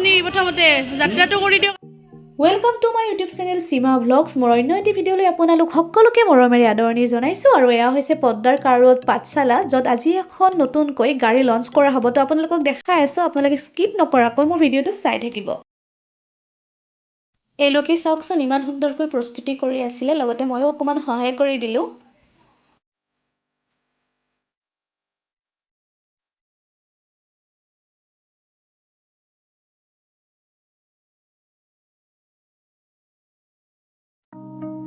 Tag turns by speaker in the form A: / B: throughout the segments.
A: আপুনি প্ৰথমতে যাত্ৰাটো কৰি দিয়ক। Welcome to my YouTube channel Seema vlogs মোৰ অন্য এটি ভিডিঅ'লৈ আপোনালোক সকলোকে মৰমেৰে আদৰণি জনাইছোঁ আৰু এয়া হৈছে পদ্মাৰ কাৰত পাঠশালা য'ত আজি এখন নতুনকৈ গাড়ী লঞ্চ কৰা হ'ব। তো আপোনালোকক দেখাই আছোঁ আপোনালোকে স্কিপ নকৰাকৈ মোৰ ভিডিঅ'টো চাই থাকিব। এওঁলোকে চাওকচোন ইমান সুন্দৰকৈ প্ৰস্তুতি কৰি আছিলে লগতে ময়ো অকণমান সহায় কৰি দিলোঁ।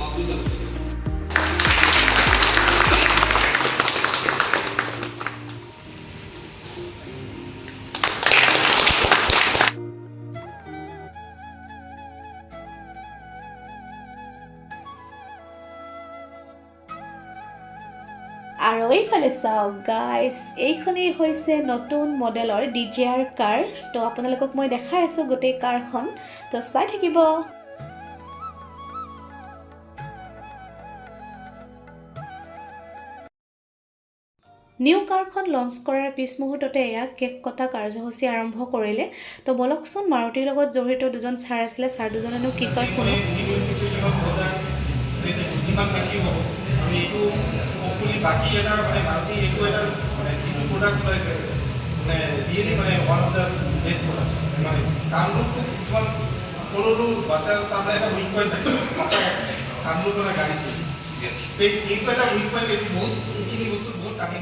B: বাবু জাতি
A: আৰু এইফালে চাওক গাইজ এইখনেই হৈছে নতুন মডেলৰ ডি জে আৰ কাৰ তো আপোনালোকক মই দেখাই আছোঁ গোটেই কাৰখন তো চাই থাকিব। নিউ কাৰখন লঞ্চ কৰাৰ পিছ মুহূৰ্ততে এয়া কেক কটা কাৰ্যসূচী আৰম্ভ কৰিলে। তো বলকচোন মাৰুতিৰ লগত জড়িত দুজন ছাৰ আছিলে ছাৰ দুজনেনো কি কয় শুনো।
C: আমি বাকী এটা মানে মাৰুতি এইটো এটা মানে যিটো প্ৰডাক্ট ওলাইছে মানে ৰিয়েলি মানে one of the best product মানে চানৰুফটো কিছুমান সৰু সৰু বাচ্চাৰ তাৰমানে এটা উইক পইণ্ট থাকে। চানৰুফ মানে গাড়ী এইটো এটা উইক পইণ্ট এইটো বহুত এইখিনি বস্তু বহুত টানি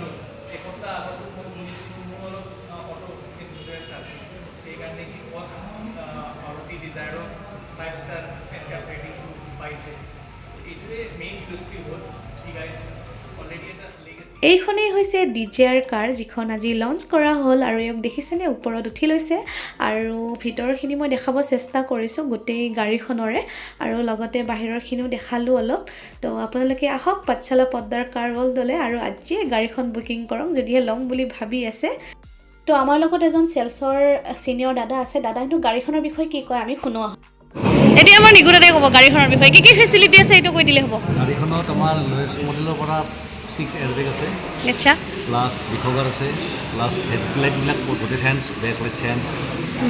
A: এইখনেই হৈছে ডি জে কাৰ যিখন আজি লঞ্চ কৰা হ'ল আৰু ইয়াক দেখিছেনে? ওপৰত উঠি লৈছে। আৰু ভিতৰৰখিনি মই দেখাব চেষ্টা কৰিছোঁ গোটেই গাড়ীখনৰে। আৰু লগতে বাহিৰৰখিনিও দেখালোঁ অলপ। তো আপোনালোকে আহক পাঠশালা পদ্মাৰ কাৰ দলে আৰু আজিয়ে গাড়ীখন বুকিং কৰক যদিহে ল'ম বুলি ভাবি আছে। তো আমাৰ লগত এজন চেলছৰ ছিনিয়ৰ দাদা আছে। দাদাই কিন্তু গাড়ীখনৰ বিষয়ে কি কয়? আমি শুনো আহোঁ এতিয়া আমাৰ নিগু দাদাই ক'ব গাড়ীখনৰ বিষয়ে। কি কি ফেচিলিটি আছে এইটো কৈ দিলে হ'ব?
D: গাড়ীখনত আমাৰ লোৱেষ্ট মডেলৰ পৰা ছিক্স এয়াৰবেগ আছে।
A: আচ্ছা।
D: প্লাছ ডিফগাৰ আছে প্লাছ হেডলাইটবিলাক গোটেই চেঞ্চ বেক লাইট চেঞ্চ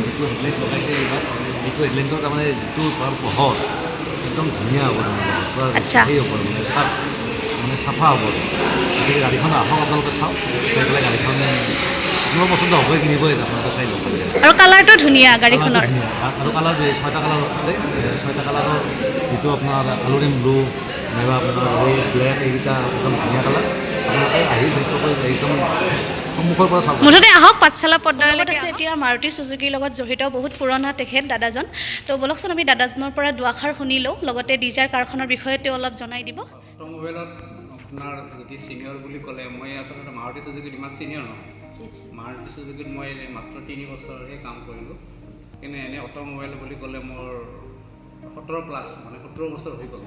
D: যিটো হেডলাইট লগাইছে এইবাৰ সেইটো হেডলাইটৰ তাৰমানে যিটো তাৰ পোহৰ একদম ধুনীয়া হ'ব পূৰা
A: আচ্ছা।
D: সেই হ'ব মানে চাফা হ'ব। গতিকে গাড়ীখন আহক আপোনালোকে চাওক চাই পেলাই গাড়ীখন আপোনাৰ পচন্দ হ'বই কিনিবই আপোনালোকে চাই ল'ব
A: আৰু কালাৰটো ধুনীয়া গাড়ীখনৰ।
D: আৰু কালাৰ ছয়টা কালাৰ আছে ছয়টা কালাৰৰ যিটো আপোনাৰ আলুৰিম ব্লু নাইবা আপোনাৰ ৰেড ব্লেক এইকেইটা একদম ধুনীয়া কালাৰ। আপোনালোকে আহি একদম
A: মুঠতে আহক পাঠশালা পদ্মাৰ লগত আছে এতিয়া মাৰুতি চুজুকিৰ লগত জড়িত বহুত পুৰণা তেখেত দাদাজন। তো বলকচোন আমি দাদাজনৰ পৰা দুআষাৰ শুনি লওঁ লগতে ডিজাৰ কাৰখনৰ বিষয়ে তেওঁ অলপ জনাই দিব।
E: অট'মোবাইলত আপোনাৰ যদি ছিনিয়ৰ বুলি ক'লে মই আচলতে মাৰুতি চুজুকিত ইমান ছিনিয়ৰ নহয়। মাৰুতি চুজুকিত মই মাত্ৰ তিনি বছৰহে কাম কৰিলোঁ। কিন্তু এনে অট'মোবাইল বুলি ক'লে মোৰ সোতৰ প্লাছ মানে সোতৰ বছৰ হৈ গ'ল।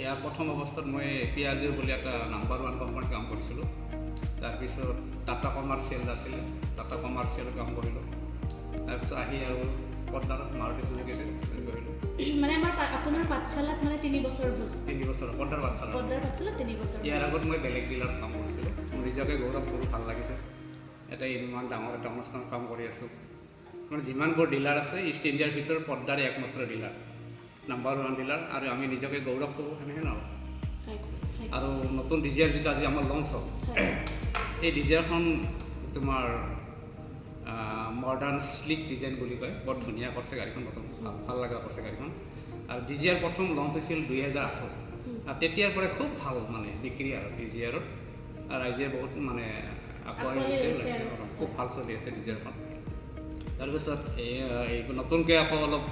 E: ইয়াৰ প্ৰথম অৱস্থাত মই পিয়াজিৰ বুলি এটা নাম্বাৰ ওৱান কোম্পানীত কাম কৰিছিলোঁ। তাৰপিছত টাটা কমাৰ্চিয়েল আছিলে টাটা কমাৰ্চিয়েল কাম কৰিলোঁ। তাৰপিছত আহি আৰু মাৰুতি
A: মানে আমাৰ আপোনাৰ পাঠশালাত মানে তিনি বছৰ হ'ল।
E: তিনি বছৰ পদ্মাৰ বাচ্ছা
A: পদ্মাৰ পাঠশালাত তিনি বছৰ
E: ইয়াৰ আগত মই বেলেগ ডিলাৰত কাম কৰিছিলোঁ। মোৰ নিজকে গৌৰৱ কৰোঁ ভাল লাগিছে। এটা ইমান ডাঙৰ এটা অনুষ্ঠানত কাম কৰি আছোঁ। মানে যিমানবোৰ ডিলাৰ আছে ইষ্ট ইণ্ডিয়াৰ ভিতৰত পদ্মাৰে একমাত্ৰ ডিলাৰ। নাম্বাৰ ওৱান ডিলাৰ আৰু আমি নিজকে গৌৰৱ কৰোঁ সেনেকৈ নহয় আৰু নতুন ডিজিয়াৰ যিটো আজি আমাৰ লঞ্চ হ'ল এই ডিজিয়াৰখন তোমাৰ মডাৰ্ণ শ্লিক ডিজাইন বুলি কয়। বৰ ধুনীয়া কৰিছে গাড়ীখন প্ৰথম। ভাল লগা কৰিছে গাড়ীখন। আৰু ডিজিয়াৰ প্ৰথম লঞ্চ হৈছিল দুই হেজাৰ আঠত আৰু তেতিয়াৰ পৰাই খুব ভাল মানে বিক্ৰী আৰু ডিজিয়াৰত আৰু ৰাইজে বহুত মানে আঁকোৱালি লৈছে আৰু। খুব ভাল চলি আছে ডিজিয়াৰখন তাৰপিছত এই নতুনকৈ আকৌ অলপ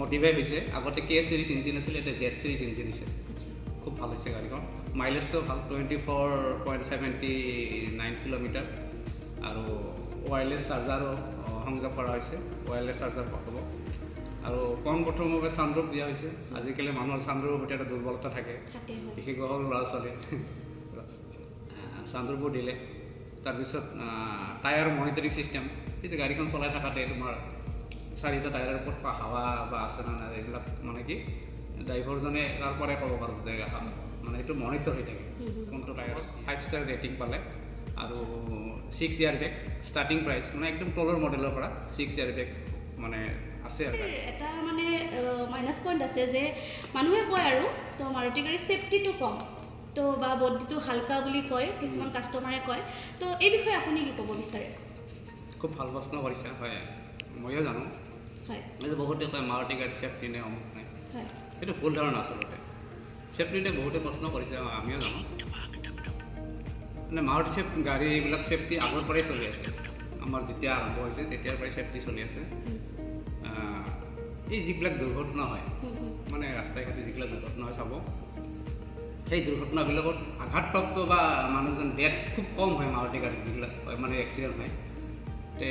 E: মডিফাই হৈছে। আগতে কে চিৰিজ ইঞ্জিন আছিলে এতিয়া জেড চিৰিজ ইঞ্জিন হৈছে। খুব ভাল হৈছে গাড়ীখন। মাইলেজটো ভাল twenty four point seventy nine kilometre. আৰু ৱায়াৰলেছ চাৰ্জাৰো সংযোগ কৰা হৈছে ৱায়াৰলেছ চাৰ্জাৰ পাব আৰু পোন প্ৰথমভাৱে চানড্ৰপ দিয়া হৈছে। আজিকালি মানুহৰ চানড্ৰপৰ প্ৰতি এটা দুৰ্বলতা থাকে। বিশেষকৈ সৰু ল'ৰা ছোৱালী চানড্ৰপো দিলে। তাৰপিছত টায়াৰ মনিটৰিং ছিষ্টেম। এই যে গাড়ীখন চলাই থাকাতে তোমাৰ চাৰিটা টায়াৰৰ ওপৰত পা হাৱা বা আছে না নাই এইবিলাক মানে কি ড্ৰাইভাৰজনে তাৰ পৰাই ক'ব পাৰোঁ যে হা- মানে এইটো মনিটৰ হৈ থাকে। কোনটো টায়াৰত ফাইভ ষ্টাৰ ৰেটিং পালে। আৰু ছিক্স ইয়াৰ বেগ ষ্টাৰ্টিং প্ৰাইচ মানে একদম তলৰ মডেলৰ পৰা ছিক্স ইয়াৰ বেগ মানে আছে আৰু।
F: এটা মানে মাইনাছ পইণ্ট আছে যে মানুহে কয় আৰু তো মাৰুতি গাড়ীৰ ছেফটিটো কম তো বা বডিটো হালকা বুলি কয় কিছুমান কাষ্টমাৰে কয় তো এই বিষয়ে আপুনি কি ক'ব বিচাৰে?
E: খুব ভাল প্ৰশ্ন কৰিছে হয় ময়ো জানো।
F: হয়।
E: বহুতে কয় মাৰুতি গাড়ী ছেফটি নে অমুক নাই
F: হয়।
E: সেইটো ভুল ধাৰণা আচলতে। ছেফটিতে বহুতে প্ৰশ্ন কৰিছে আমিও জানো। মানে মাৰুতি চেফ গাড়ী এইবিলাক ছেফটি আগৰ পৰাই চলি আছে। আমাৰ যেতিয়া আৰম্ভ হৈছে তেতিয়াৰ পৰাই ছেফটি চলি আছে। এই যিবিলাক দুৰ্ঘটনা হয়। মানে ৰাস্তাই ঘাটে যিবিলাক দুৰ্ঘটনা হয় চাব সেই দুৰ্ঘটনাবিলাকত আঘাতপ্ৰাপ্ত বা মানুহজন ডেথ খুব কম হয় মাৰুতি গাড়ীত যিবিলাক হয় মানে এক্সিডেণ্ট হয়। তে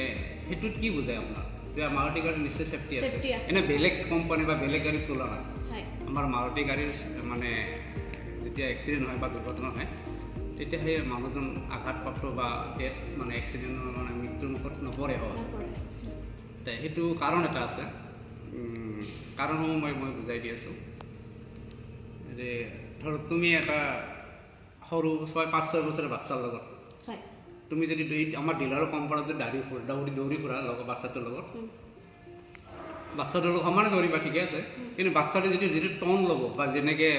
E: সেইটোত কি বুজায় আপোনাৰ যে মাৰুতি গাড়ীত নিশ্চয় ছেফটি আছে। এনে বেলেগ কোম্পানী বা বেলেগ গাড়ীৰ তুলনাত আমাৰ মাৰুতি গাড়ীৰ মানে যেতিয়া এক্সিডেণ্ট হয় বা দুৰ্ঘটনা হয় তেতিয়া সেই মানুহজন আঘাতপ্ৰাপ্ত বা ডেথ মানে এক্সিডেণ্টৰ মানে মৃত্যুৰ মুখত নপৰে হয়
F: নপৰে।
E: তে সেইটো কাৰণ এটা আছে। কাৰণসমূহ মই মই বুজাই দি আছোঁ। যে ধৰ তুমি এটা সৰু ছয় পাঁচ ছয় বছৰৰ বাচ্ছাৰ লগত তুমি যদি আমাৰ ডিলাৰৰ কম্পাউণ্ডত যদি দাঁড়ি ফুৰা দৌৰি দৌৰি ফুৰা লগত বাচ্ছাটোৰ লগত বাচ্ছাটোৰ লগত সমানে দৌৰিবা ঠিকে আছে। কিন্তু বাচ্ছাটোৱে যিটো যিটো টন ল'ব বা যেনেকৈ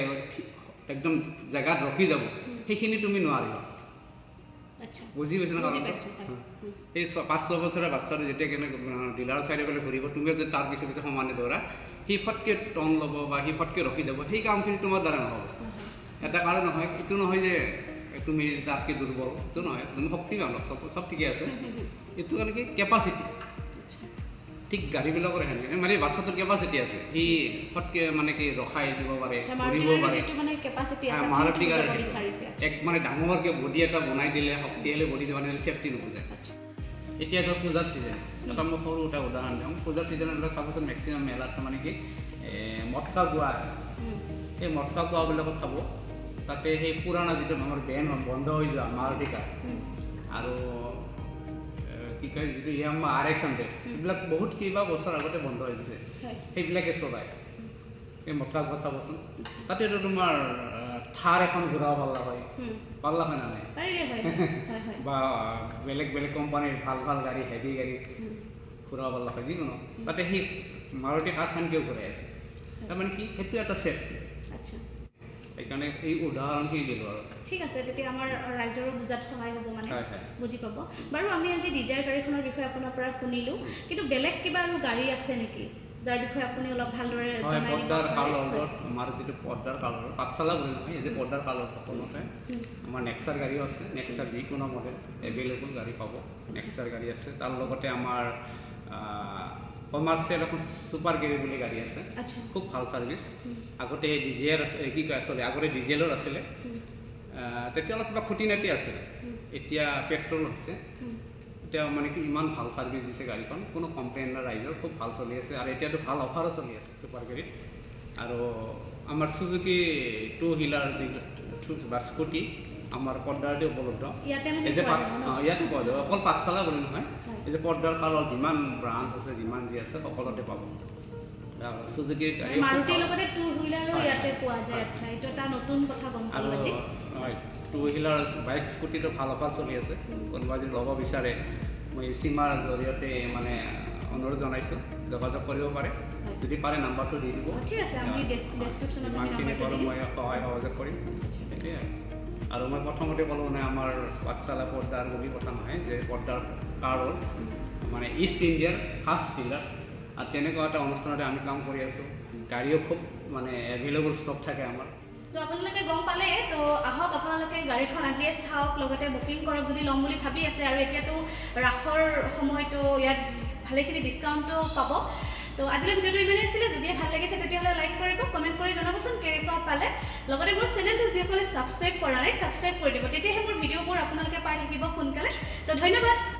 E: একদম জেগাত ৰখি যাব। সেইখিনি তুমি নোৱাৰিবা। বুজি পাইছা না ছ- পাঁচ ছয় বছৰৰ বাচ্ছাটো যেতিয়া কেনেকৈ ডিলাৰৰ চাইডে ঘূৰিব তুমিও যদি তাৰ পিছে পিছে সমানে দৌৰা সি ফটকৈ টন ল'ব বা সি ফটকৈ ৰখি যাব সেই কামখিনি তোমাৰ দ্বাৰা নহ'ব। এটা কাৰণ নহয় এইটো নহয় যে তুমি তাতকৈ দুৰ্বল এইটো নহয় তুমি শক্তিবান চব চব ঠিকে আছে। এইটো কাৰণে কি কেপাচিটি ঠিক গাড়ীবিলাকৰ সেনেকৈ মানে বাচ্ছাটোৰ কেপাচিটি আছে। সি ফটকৈ মানে কি ৰখাই দিব পাৰে কৰিব পাৰে। মাৰুতি গাড়ী এক মানে ডাঙৰকৈ বডি এটা বনাই দিলে শক্তিশালী বডি দিলে চেফটি নুবুজায়
F: আচ্ছা।
E: এতিয়া ধৰক পূজাৰ ছিজন এটা মই সৰু এটা উদাহৰণ দিওঁ। পূজাৰ ছিজনত চাবচোন মেক্সিমাম মেলাত মানে কি মটকা গোৱা সেই মটকা গোৱাবিলাকত চাব তাতে সেই পুৰণা যিটো আমাৰ বেন বন্ধ হৈ যোৱা মাৰুতি
F: হুম,
E: আৰু কি কয় যিটো ইয়ামা আৰ এক্স হাণ্ড্ৰেড এইবিলাক বহুত কেইবা বছৰ আগতে বন্ধ হৈ গৈছে। সেইবিলাকে চলায় এই গোৱা চাবচোন।
F: আচ্ছা।
E: তাতেতো তোমাৰ থাৰ এখন ঘূৰাব পাল্লা হয়।
F: হুম,
E: পাল্লা হয় না নাই?
F: পাৰিলে হয়। হয়
E: বা বেলেগ বেলেগ কোম্পানীৰ ভাল ভাল গাড়ী হেভি গাড়ী ঘূৰাব পাল্লা হয় যিকোনো। তাতে সেই মাৰুতি কাৰখন কিয় ঘূৰাই আছে। তাৰমানে কি সেইটো এটা
F: আচ্ছা।
E: সেইকাৰণে এই উদাহৰণখিনি দিলোঁ আৰু।
F: ঠিক আছে তেতিয়া আমাৰ ৰাইজৰো বুজাত সহায় হ'ব মানে। বুজি পাব। বাৰু আমি আজি ডিজায়াৰ গাড়ীখনৰ বিষয়ে আপোনাৰ পৰা শুনিলোঁ কিন্তু বেলেগ কিবা আৰু গাড়ী আছে নেকি যাৰ বিষয়ে আপুনি অলপ ভালদৰে
E: হয়
F: জনাই দিব
E: পৰ্দাৰ
F: পাৰে?
E: কালৰত আমাৰ যিটো পৰ্দাৰ কালৰ পাঠশালা বুলি নহয় এই যে পৰ্দাৰ কালৰ প্ৰথমতে
F: হুম,
E: আমাৰ নেক্সাৰ গাড়ীও আছে নেক্সাৰ যিকোনো মডেল এভেইলেবল গাড়ী পাব নেক্সাৰ গাড়ী আছে। তাৰ লগতে আমাৰ কমাৰ্চিয়েল এখন ছুপাৰ কেৰি বুলি গাড়ী আছে।
F: আচ্ছা।
E: খুব ভালো ছাৰ্ভিচ আগতে ডিজেল আছে কি কয় চৰি আগতে ডিজেলৰ আছিলে। তেতিয়া অলপ কিবা খুটি নাটি আছিলে এতিয়া পেট্ৰল হৈছে এতিয়া মানে কি ইমান ভালো ছাৰ্ভিচ দিছে গাড়ীখন। কোনো কমপ্লেইন নাই ৰাইজৰ খুব ভালো চলি আছে। আৰু এতিয়াতো ভালো অফাৰো চলি আছে ছুপাৰ গাড়ীত আৰু আমাৰ চুজুকি টু হুইলাৰ যি বা স্কুটি আমাৰ পৰ্দাৰতে উপলব্ধ। এই যে পাঠ ইয়াতে পোৱা যাব অকল পাঠশালা বুলি নহয়।
F: হয়।
E: এই যে পৰ্দাৰ কালৰ যিমান ব্ৰাঞ্চ আছে যিমান যি আছে সকলোতে পাব।
F: মাৰুতিৰ লগতে টু হুইলাৰো
E: হয়,
F: ইয়াতে
E: হয়,
F: পোৱা যায়।
E: হয়।
F: আচ্ছা এইটো এটা নতুন কথা গম
E: আৰু
F: পালোঁ আজি।
E: হয় টু হুইলাৰ বাইক স্কুটিটো ভাল অফাৰ চলি আছে। কোনোবা যদি ল'ব বিচাৰে মই চিমাৰ জৰিয়তে মানে অনুৰোধ জনাইছোঁ যোগাযোগ কৰিব পাৰে। যদি পাৰে নাম্বাৰটো দি দিব।
F: ঠিক আছে ডেছক্ৰিপশ্যনত নাম্বাৰটো
E: মই সহায় সহযোগ কৰিম। আৰু মই প্ৰথমতে ক'লোঁ মানে আমাৰ পাঠশালা পৰ্দাৰ বুলি কথা নহয় যে পৰ্দাৰ কাৰৰ মানে ইষ্ট ইণ্ডিয়াৰ ফাৰ্ষ্ট ডিলাৰ আৰু তেনেকুৱা এটা অনুষ্ঠানতে আমি কাম কৰি আছোঁ। গাড়ীও খুব মানে এভেইলেবল ষ্টক থাকে আমাৰ।
F: তো আপোনালোকে গম পালে তো আহক আপোনালোকে গাড়ীখন আজিয়ে চাওক লগতে বুকিং কৰক যদি ল'ম বুলি ভাবি আছে। আৰু এতিয়াতো ৰাসৰ সময়তো ইয়াত ভালেখিনি ডিছকাউণ্টো পাব। তো আজিলৈ ভিডিঅ'টো ইমানেই আছিলে যদিহে ভাল লাগিছে তেতিয়াহ'লে লাইক কৰিব কমেণ্ট কৰি জনাবচোন কেনেকুৱা পালে। লগতে মোৰ চেনেলটো যিসকলে ছাবস্ক্ৰাইব কৰা নাই ছাবস্ক্ৰাইব কৰি দিব। তেতিয়াহে মোৰ ভিডিঅ'বোৰ আপোনালোকে পাই থাকিব সোনকালে। তো ধন্যবাদ।